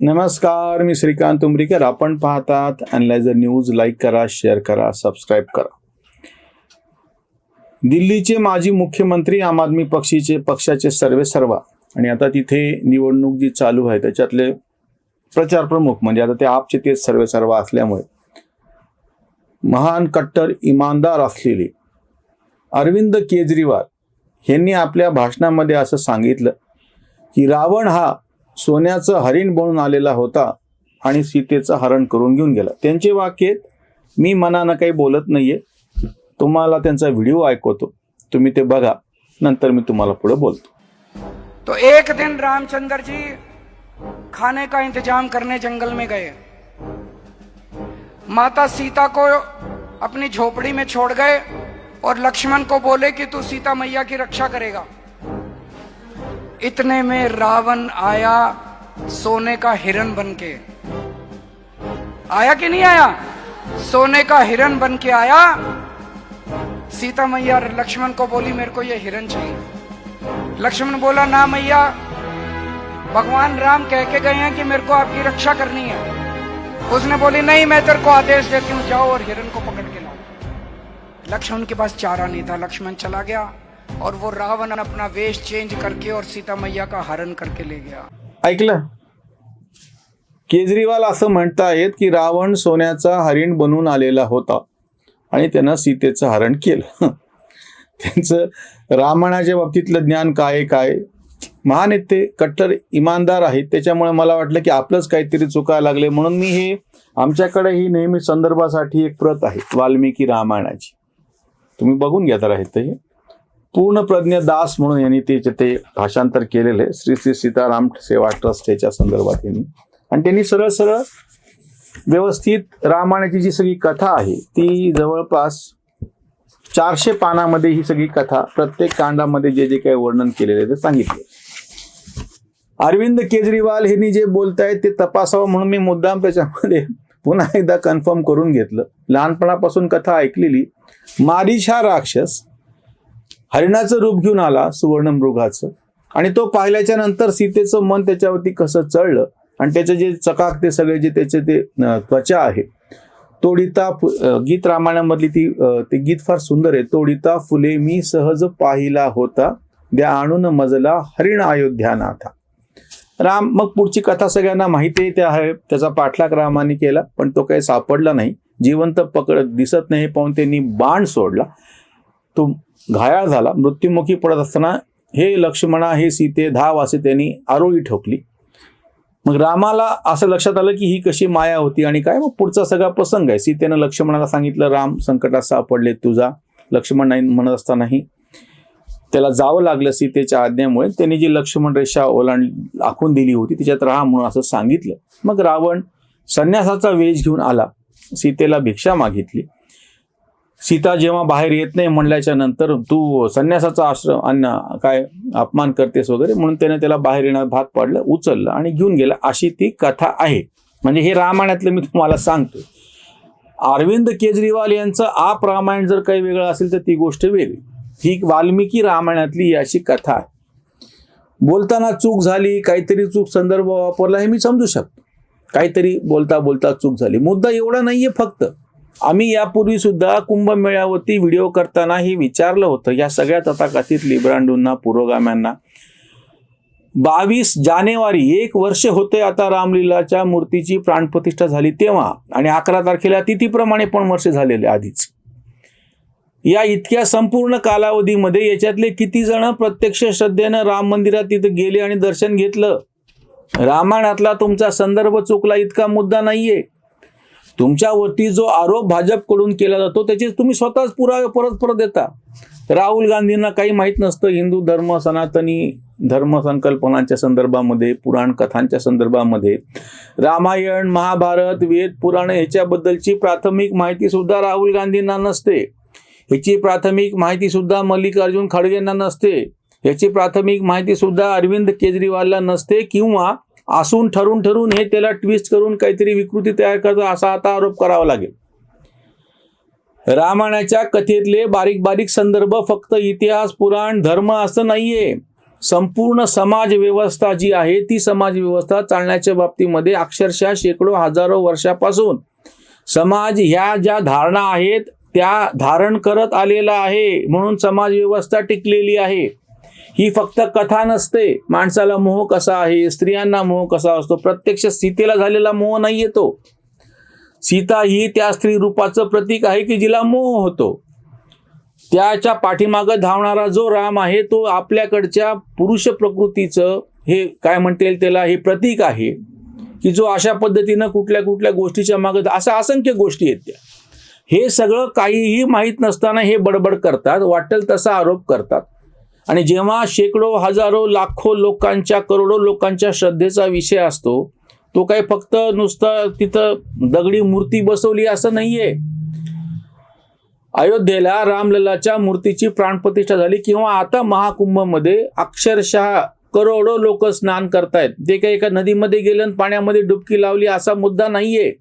नमस्कार मी श्रीकांत उमरीकर. आपण पाहतात अनलायझर न्यूज लाईक करा शेअर करा सबस्क्राईब करा. दिल्लीचे माजी मुख्यमंत्री आम आदमी पक्षीचे पक्षाचे सर्वे सर्वा. आणि आता तिथे निवडणूक जी चालू आहे त्याच्यातले प्रचार प्रमुख म्हणजे आता ते आपचे तेच सर्वे सर्वा असल्यामुळे. महान कट्टर इमानदार असलेले अरविंद केजरीवाल यांनी आपल्या भाषणामध्ये असं सांगितलं की रावण हा सोन्याचं हरिण बनून आलेला होता आणि सीतेचं हरण करून घेऊन गेला. त्यांचे वाक्य मी मनानं काही बोलत नाहीये. तुम्हाला त्यांचा व्हिडिओ ऐकवतो. तुम्ही ते बघा. नंतर मी तुम्हाला पुढे बोलतो. तो एक दिन रामचंद्र जी खाने का इंतजाम करने जंगल में गए। माता सीता को अपनी झोपड़ी में छोड़ गए और लक्ष्मण को बोले कि तू सीता मैया की रक्षा करेगा। इतने में रावण आया सोने का हिरण बन के आया कि नहीं आया? सोने का हिरण बन के आया। सीता मैया लक्ष्मण को बोली, मेरे को ये हिरण चाहिए। लक्ष्मण बोला, ना मैया, भगवान राम कह के गए हैं कि मेरे को आपकी रक्षा करनी है। उसने बोली, नहीं, मैं तेरे को आदेश देती हूँ, जाओ और हिरण को पकड़ के लाओ। लक्ष्मण के पास चारा नहीं था। लक्ष्मण चला गया। और वो रावण अपना वेश चेंज करके और सीता मैया का हरण करके ले गया। ऐकलं केजरीवाल असं म्हणतायत की रावण सोन्याचा हरिण बनून आलेला होता आणि त्यांना सीतेचं हरण केलं. त्यांचं रामायणाच्या बाबतीतलं ज्ञान काय काय महान आहेत ते कट्टर इमानदार आहेत. त्याच्यामुळे मला वाटलं की आपलंच काहीतरी चुकायला लागले. म्हणून मी हे आमच्याकडे ही नेहमी संदर्भासाठी एक प्रत आहे वाल्मिकी रामायणाची. तुम्ही बघून घ्या तर आहेत हे. पूर्णप्रज्ञ दास म्हणून यांनी ते ते भाषांतर केलेलं आहे श्री श्री सीताराम सेवा ट्रस्ट याच्या संदर्भात यांनी आणि त्यांनी सरळ सरळ व्यवस्थित रामायणाची जी सगळी कथा आहे ती जवळपास चारशे पानामध्ये ही सगळी कथा प्रत्येक कांडामध्ये जे जे काही वर्णन केलेले ते सांगितले. अरविंद केजरीवाल यांनी जे बोलतायत ते तपासावं म्हणून मी मुद्दाम त्याच्यामध्ये पुन्हा एकदा कन्फर्म करून घेतलं. लहानपणापासून कथा ऐकलेली. मारीच हा राक्षस हरिणाचं रूप घेऊन आला सुवर्ण मृगाचं आणि तो पाहिल्याच्या नंतर सीतेचं मन त्याच्यावरती कसं चढलं आणि त्याचे जे चकाक ते सगळे जे त्याचे ते त्वचा आहे तोडिता फु- गीत रामायणामधली ती ते गीत फार सुंदर आहे. तोडिता फुले मी सहज पाहिला होता द्या आणून मजला हरिण अयोध्यानाथा राम मग पुढची कथा सगळ्यांना माहिती आहे त्या आहे त्याचा पाठलाग रामाने केला पण तो काही सापडला नाही. जिवंत पकडत दिसत नाही पाहून त्यांनी बाण सोडला. तो घायाळ झाला मृत्युमुखी पडत असताना हे लक्ष्मणा हे सीते धाव असे त्यांनी आरोळी ठोकली. मग रामाला असं लक्षात आलं की ही कशी माया होती आणि काय? मग पुढचा सगळा प्रसंग आहे. सीतेनं लक्ष्मणाला सांगितलं राम संकटात सापडले तुझा. लक्ष्मण नाही म्हणत असतानाही त्याला जावं लागलं सीतेच्या आज्ञेमुळे. त्यांनी जी लक्ष्मण रेषा ओलांड आखून दिली होती तिच्यात राहा म्हणून असं सांगितलं. मग रावण संन्यासाचा वेश घेऊन आला. सीतेला भिक्षा मागितली. सीता जेव्हा बाहेर येत नाही म्हणल्याच्या नंतर तू संन्यासाचा आश्रम अन्न काय अपमान करतेस वगैरे म्हणून त्याने त्याला बाहेर येणार भात पाडलं उचललं आणि घेऊन गेला. अशी ती कथा आहे. म्हणजे हे रामायणातलं मी तुम्हाला सांगतो अरविंद केजरीवाल यांचं आप रामायण जर काही वेगळं असेल तर ती गोष्ट वेगळी. ही वाल्मिकी रामायणातली अशी कथा आहे. बोलताना चूक झाली काहीतरी चूक संदर्भ वापरला हे मी समजू शकतो. काहीतरी बोलता बोलता चूक झाली. मुद्दा एवढा नाहीये फक्त. आम्ही यापूर्वी सुद्धा कुंभमेळ्यावरती व्हिडिओ करताना हे विचारलं होतं. या सगळ्या तथाकथित लिब्रांडूंना पुरोगाम्यांना. बावीस जानेवारी एक वर्ष होते आता रामलीलाच्या मूर्तीची प्राणप्रतिष्ठा झाली तेव्हा. आणि अकरा तारखेला तिथीप्रमाणे पण वर्ष झालेले आधीच. या इतक्या संपूर्ण कालावधीमध्ये याच्यातले किती जण प्रत्यक्ष श्रद्धेनं राम मंदिरात तिथं गेले आणि दर्शन घेतलं? रामायणातला तुमचा संदर्भ चुकला इतका मुद्दा नाहीये. तुमच्यावरती जो आरोप भाजपकडून केला जातो त्याचे तुम्ही स्वतःच पुरावे परत परत देता. राहुल गांधींना काही माहीत नसतं हिंदू धर्म सनातनी धर्म संकल्पनांच्या संदर्भामध्ये पुराण कथांच्या संदर्भामध्ये. रामायण महाभारत वेद पुराण ह्याच्याबद्दलची प्राथमिक माहिती सुद्धा राहुल गांधींना नसते. ह्याची प्राथमिक माहिती सुद्धा मल्लिकार्जुन खडगेंना नसते. ह्याची प्राथमिक माहिती सुद्धा अरविंद केजरीवालला नसते किंवा असून ठरून ठरून हे त्याला ट्विस्ट करून काहीतरी विकृती तयार करतात असा आता आरोप करावा लागेल. रामायणाच्या कथेतले बारीक बारीक संदर्भ फक्त इतिहास पुराण धर्म असं नाहीये. संपूर्ण समाज व्यवस्था जी आहे ती समाज व्यवस्था चालण्याच्या बाबतीमध्ये अक्षरशः शेकडो हजारो वर्षापासून समाज ह्या ज्या धारणा आहेत त्या धारण करत आलेला आहे म्हणून समाज व्यवस्था टिकलेली आहे. ही फक्त कथा नसते. माणसाला मोह कसा आहे स्त्रियांना मोह कसा असतो प्रत्यक्ष सीतेला झालेला मोह नाही येतो सीता ही त्या स्त्री रूपाचं प्रतीक आहे की जिला मोह होतो. त्याच्या पाठीमागं धावणारा जो राम आहे तो आपल्याकडच्या पुरुष प्रकृतीचं हे काय म्हणता येईल त्याला हे प्रतीक आहे. की जो अशा पद्धतीनं कुठल्या कुठल्या गोष्टीच्या मागं अशा असंख्य गोष्टी आहेत त्या. हे सगळं काहीही माहीत नसताना हे बडबड करतात वाटेल तसा आरोप करतात. आणि जेव्हा शेकडो हजारो लाखो लोकांच्या करोडो लोकांच्या श्रद्धेचा विषय असतो तो काही फक्त नुसतं तिथं दगडी मूर्ती बसवली असं नाहीये. अयोध्येला रामललाच्या मूर्तीची प्राणप्रतिष्ठा झाली किंवा आता महाकुंभमध्ये अक्षरशः करोडो लोक स्नान करतायत. ते काही एका नदीमध्ये गेलं आणि पाण्यामध्ये डुबकी लावली असा मुद्दा नाहीये.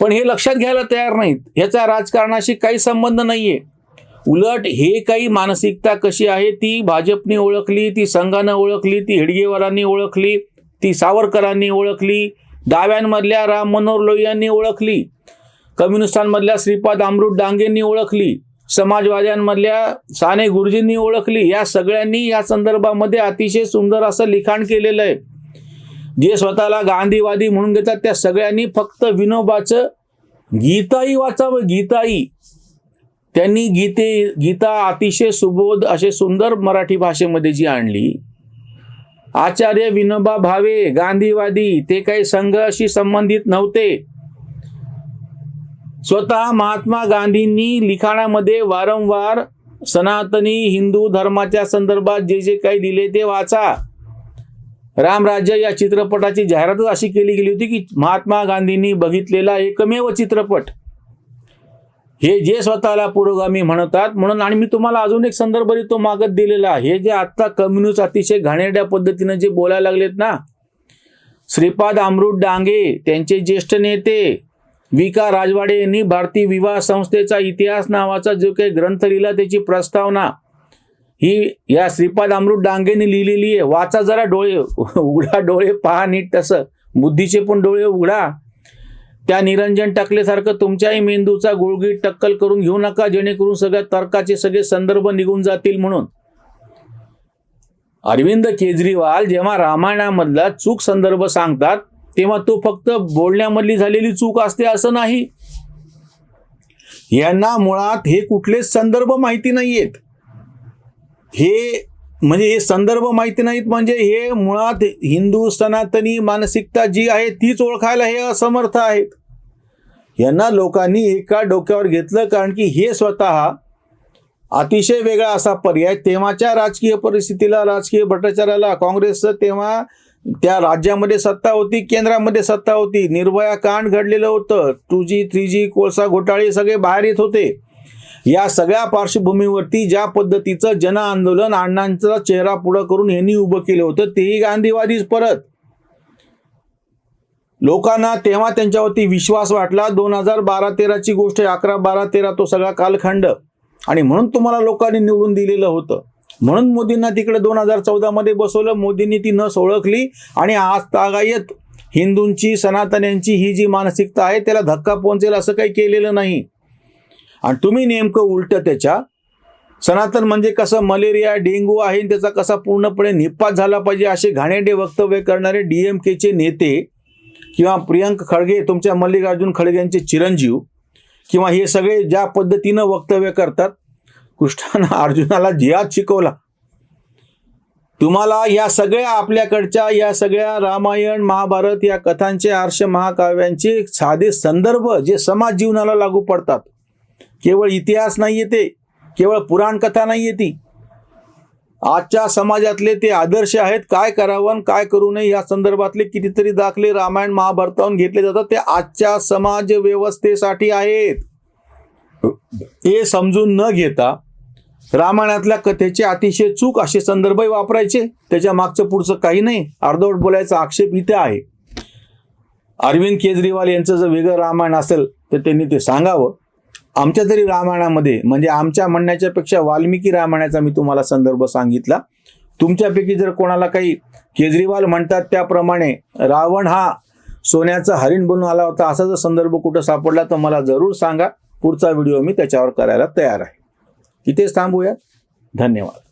पण हे लक्षात घ्यायला तयार नाहीत. ह्याचा राजकारणाशी काही संबंध नाहीये. उलट हे काही मानसिकता कशी आहे? ती भाजपने ओळखली ती संघानं ओळखली ती हेडगेवारांनी ओळखली ती सावरकरांनी ओळखली डाव्यांमधल्या राम मनोहर लोहियांनी ओळखली कम्युनिस्टांमधल्या श्रीपाद अमृत डांगेंनी ओळखली समाजवाद्यांमधल्या साने गुरुजींनी ओळखली या सगळ्यांनी या संदर्भामध्ये अतिशय सुंदर असं लिखाण केलेलं आहे. जे स्वतःला गांधीवादी म्हणून घेतात त्या सगळ्यांनी फक्त विनोबाचं गीताई वाचावं गीताई त्यांनी गीते गीता अतिशय सुबोध असे सुंदर मराठी भाषेमध्ये जी आणली. आचार्य विनोबा भावे गांधीवादी ते काही संघाशी संबंधित नव्हते. स्वतः महात्मा गांधींनी लिखाणामध्ये वारंवार सनातनी हिंदू धर्माच्या संदर्भात जे जे काही लिहिले ते वाचा. रामराज्य या चित्रपटाची जाहिरातच अशी केली गेली होती की महात्मा गांधींनी बघितलेला एकमेव चित्रपट. हे जे स्वतःला पुरोगामी म्हणतात म्हणून आणि मी तुम्हाला अजून एक संदर्भ तो मागत दिलेला. आहे हे जे आत्ता कम्युनिस्ट अतिशय घाणेरड्या पद्धतीनं जे बोलायला लागलेत ना श्रीपाद अमृत डांगे त्यांचे ज्येष्ठ नेते विका राजवाडे यांनी भारतीय विवाह संस्थेचा इतिहास नावाचा जो काही ग्रंथ लिहिला त्याची प्रस्तावना ही या श्रीपाद अमृत डांगेने लिहिलेली आहे. वाचा जरा डोळे उघडा डोळे पहा नीट तसं. बुद्धीचे पण डोळे उघडा. त्या निरंजन टाकल्यासारखं तुमच्याही मेंदूचा गुळगीट टक्कल करून घेऊ नका जेणेकरून सगळ्या तर्काचे सगळे संदर्भ निघून जातील म्हणून. अरविंद केजरीवाल जेव्हा रामायणामधला चूक संदर्भ सांगतात तेव्हा तो फक्त बोलण्यामधली झालेली चूक असते असं नाही. यांना मुळात हे कुठलेच संदर्भ माहिती नाहीयेत. हे म्हणजे हे संदर्भ माहिती नाहीत म्हणजे हे मुळात हिंदू सनातनी मानसिकता जी आहे तीच ओळखायला हे असमर्थ आहेत. यांना लोकांनी एका डोक्यावर घेतलं कारण की हे स्वतः अतिशय वेगळा असा पर्याय तेव्हाच्या राजकीय परिस्थितीला राजकीय भ्रष्टाचाराला काँग्रेसचं तेव्हा त्या राज्यामध्ये सत्ता होती केंद्रामध्ये सत्ता होती. निर्भया कांड घडलेलं होतं. टू जी थ्री जी कोळसा घोटाळे सगळे बाहेर येत होते. या सगळ्या पार्श्वभूमीवरती ज्या पद्धतीचं जन आंदोलन अण्णांचा चेहरा पुढं करून यांनी उभं केलं होतं तेही गांधीवादीच परत. लोकांना तेव्हा त्यांच्यावरती विश्वास वाटला. दोन हजार बारा तेराची गोष्ट अकरा बारा तेरा तो सगळा कालखंड. आणि म्हणून तुम्हाला लोकांनी निवडून दिलेलं होतं. म्हणून मोदींना तिकडे दोन हजार चौदामध्ये बसवलं मोदींनी ती नस ओळखली आणि आज तागायत. हिंदूंची सनातन्यांची ही जी मानसिकता आहे त्याला धक्का पोहोचेल असं काही केलेलं नाही. आणि तुम्ही नेमकं उलट त्याच्या सनातन म्हणजे कसं मलेरिया डेंगू आहे आणि त्याचा कसा पूर्णपणे निपात झाला पाहिजे असे घाणेडे वक्तव्य करणारे डी एम केचे नेते किंवा प्रियंक खडगे तुमच्या मल्लिकार्जुन खडगेंचे चिरंजीव किंवा हे सगळे ज्या पद्धतीनं वक्तव्य करतात कृष्णानं अर्जुनाला जिहाद शिकवला. तुम्हाला या सगळ्या आपल्याकडच्या या सगळ्या रामायण महाभारत या कथांचे आर्ष महाकाव्यांचे साधे संदर्भ जे समाज जीवनाला लागू पडतात केवळ इतिहास नाही येते केवळ पुराणकथा नाही येते आजच्या समाजातले ते आदर्श आहेत काय करावं आणि काय करू नये या संदर्भातले कितीतरी दाखले रामायण महाभारतावरून घेतले जातात ते आजच्या समाज व्यवस्थेसाठी आहेत. हे समजून न घेता रामायणातल्या कथेचे अतिशय चूक असे संदर्भही वापरायचे त्याच्या मागचं पुढचं काही नाही अर्धवट बोलायचा आक्षेप इथे आहे. अरविंद केजरीवाल यांचं जर वेगळं रामायण असेल तर त्यांनी ते सांगावं. आमच्या तरी रामायणामध्ये म्हणजे आमच्या म्हणण्याच्या पेक्षा वाल्मिकी रामायणाचा मी तुम्हाला संदर्भ सांगितला. तुमच्यापैकी जर कोणाला काही केजरीवाल म्हणतात त्याप्रमाणे रावण हा सोन्याचा हरिण बनून आला होता असा जर संदर्भ कुठं सापडला तर मला जरूर सांगा. पुढचा व्हिडिओ मी त्याच्यावर करायला तयार आहे. इथेच थांबूया. धन्यवाद.